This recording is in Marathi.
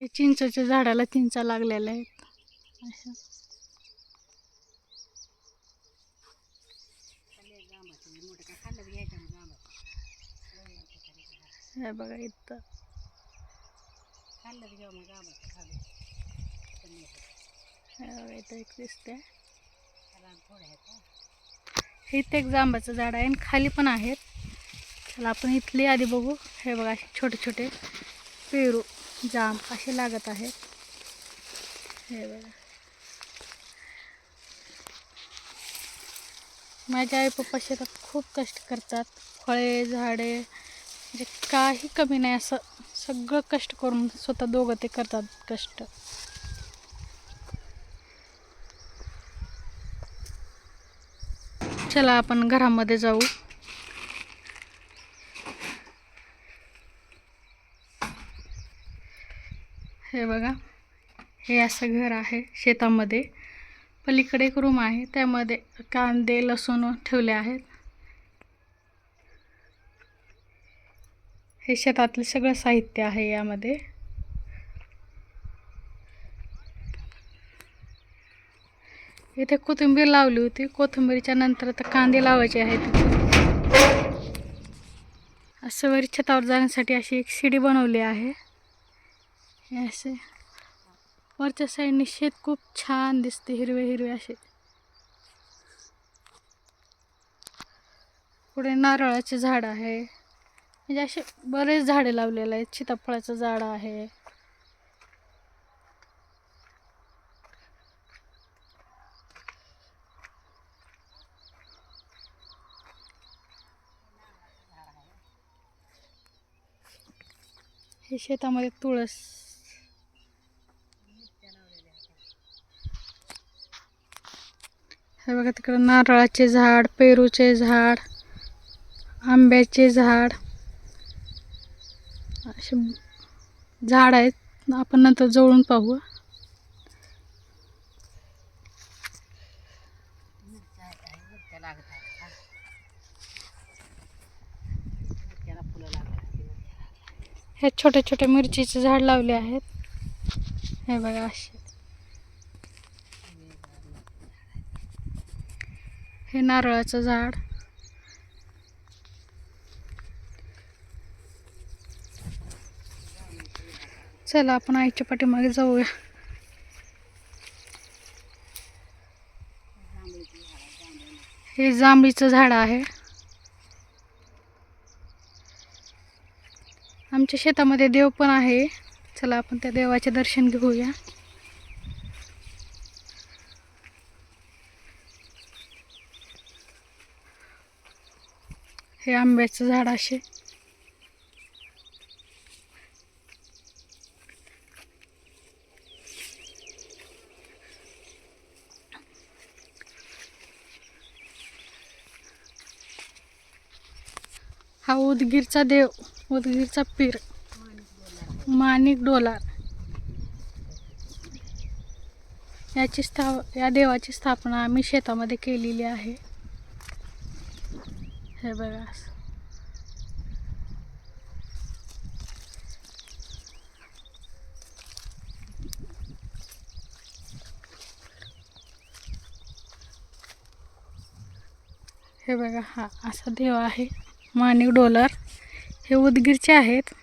हे झाडाला चिंचा लागलेल्या आहेत. अशा. हे बघा इथं. हे बघा इथं एक दिसते हे इथं एक जांबाचं झाड आहे आणि खाली पण आहेत. चला आपण इथले आधी बघू. हे बघा छोटे छोटे पेरू. जाम असे लागत आहेत. हे बघा. माझे आई पप्पा शेतात खूप कष्ट करतात. फळे झाडे म्हणजे काही कमी नाही. असं सगळं कष्ट करून स्वतः दोघं ते करतात कष्ट. चला आपण घरामध्ये जाऊ. हे बघा. हे असं घर आहे शेतामध्ये. पलीकडे एक रूम आहे. त्यामध्ये कांदे लसूण ठेवले आहेत. हे शेतातले सगळं साहित्य आहे यामध्ये. इथे कोथिंबीर लावली होती. कोथिंबीरच्या नंतर आता कांदे लावायचे आहेत. असं वर छतावर जाण्यासाठी अशी एक शिडी बनवली आहे. हे असे वरच्या साईडने शेत खूप छान दिसते हिरवे हिरवे असे. पुढे नारळाचे झाड आहे. म्हणजे असे बरेच झाडे लावलेले आहेत. सीताफळाचं झाड आहे. हे शेतामध्ये तुळस हे बघा तिकडं नारळाचे झाड पेरूचे झाड आंब्याचे झाड. असे झाड आहेत. आपण नंतर जवळून पाहू. हे छोटे छोटे मिरचीचे झाड लावले आहेत. हे बघा असे. हे नारळाचं झाड. चला आपण आईच्या पाठीमागे जाऊया. हे जांभळीचं झाड आहे. आमच्या शेतामध्ये देव पण आहे. चला आपण त्या देवाचे दर्शन घेऊया. हे आंब्याचं झाड असे. हा उदगीरचा देव उदगीरचा पीर. माणिक डोलार. याची स्था या देवाची स्थापना आम्ही शेतामध्ये केलेली आहे. हे बघा असं. हे बघा हा असा देव आहे. माणिक डोलर. हे उदगीरचे आहेत.